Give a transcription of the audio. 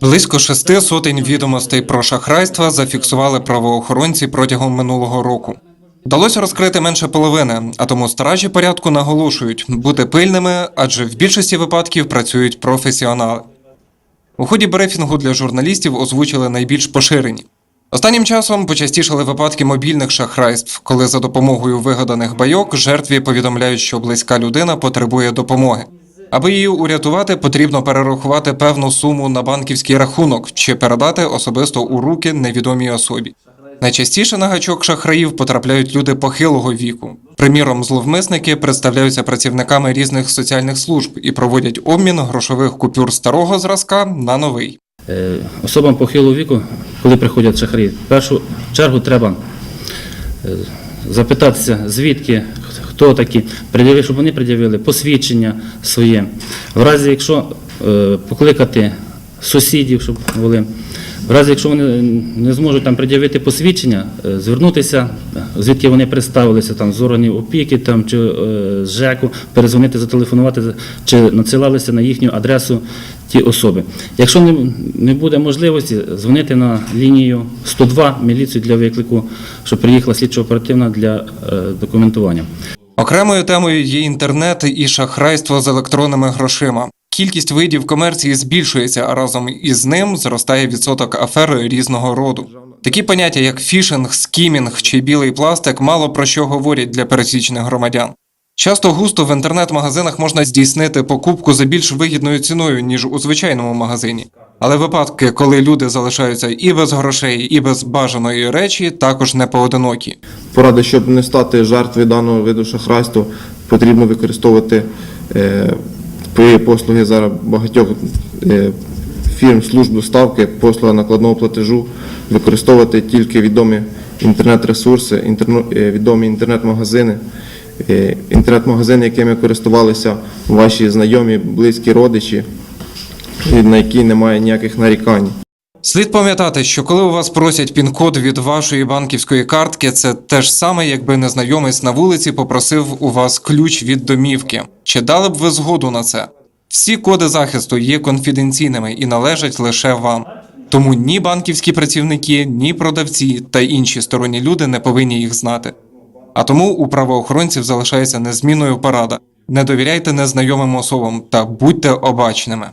Близько шести сотень відомостей про шахрайства зафіксували правоохоронці протягом минулого року. Вдалося розкрити менше половини, а тому стражі порядку наголошують бути пильними, адже в більшості випадків працюють професіонали. У ході брифінгу для журналістів озвучили найбільш поширені. Останнім часом почастішали випадки мобільних шахрайств, коли за допомогою вигаданих байок жертві повідомляють, що близька людина потребує допомоги. Аби її урятувати, потрібно перерахувати певну суму на банківський рахунок чи передати особисто у руки невідомій особі. Найчастіше на гачок шахраїв потрапляють люди похилого віку. Приміром, зловмисники представляються працівниками різних соціальних служб і проводять обмін грошових купюр старого зразка на новий. Е, Особам похилого віку, коли приходять шахраї, в першу чергу треба е, запитатися, звідки, хто такі, щоб вони пред'явили посвідчення своє. В разі, якщо е, покликати сусідів, щоб були. В разі, якщо вони не зможуть там пред'явити посвідчення, е, звернутися, звідки вони представилися, там з органів опіки там, чи е, з ЖЕКу, перезвонити, зателефонувати, чи надсилалися на їхню адресу ті особи. Якщо не, не буде можливості, дзвонити на лінію 102 міліцію для виклику, щоб приїхала слідчо-оперативна для е, документування. Окремою темою є інтернет і шахрайство з електронними грошима. Кількість видів комерції збільшується, а разом із ним зростає відсоток афер різного роду. Такі поняття, як фішинг, скімінг чи білий пластик, мало про що говорять для пересічних громадян. Часто густо в інтернет-магазинах можна здійснити покупку за більш вигідною ціною, ніж у звичайному магазині. Але випадки, коли люди залишаються і без грошей, і без бажаної речі, також не поодинокі. Порада, щоб не стати жертвою даного виду шахрайства, потрібно використовувати е, послуги зараз багатьох е, фірм служб доставки, послуга накладного платежу, використовувати тільки відомі інтернет-ресурси, е, відомі інтернет-магазини, інтернет-магазини, якими користувалися ваші знайомі, близькі родичі, на які немає ніяких нарікань. Слід пам'ятати, що коли у вас просять пін-код від вашої банківської картки, це те ж саме, якби незнайомець на вулиці попросив у вас ключ від домівки. Чи дали б ви згоду на це? Всі коди захисту є конфіденційними і належать лише вам. Тому ні банківські працівники, ні продавці та інші сторонні люди не повинні їх знати. А тому у правоохоронців залишається незмінною порада: не довіряйте незнайомим особам та будьте обачними.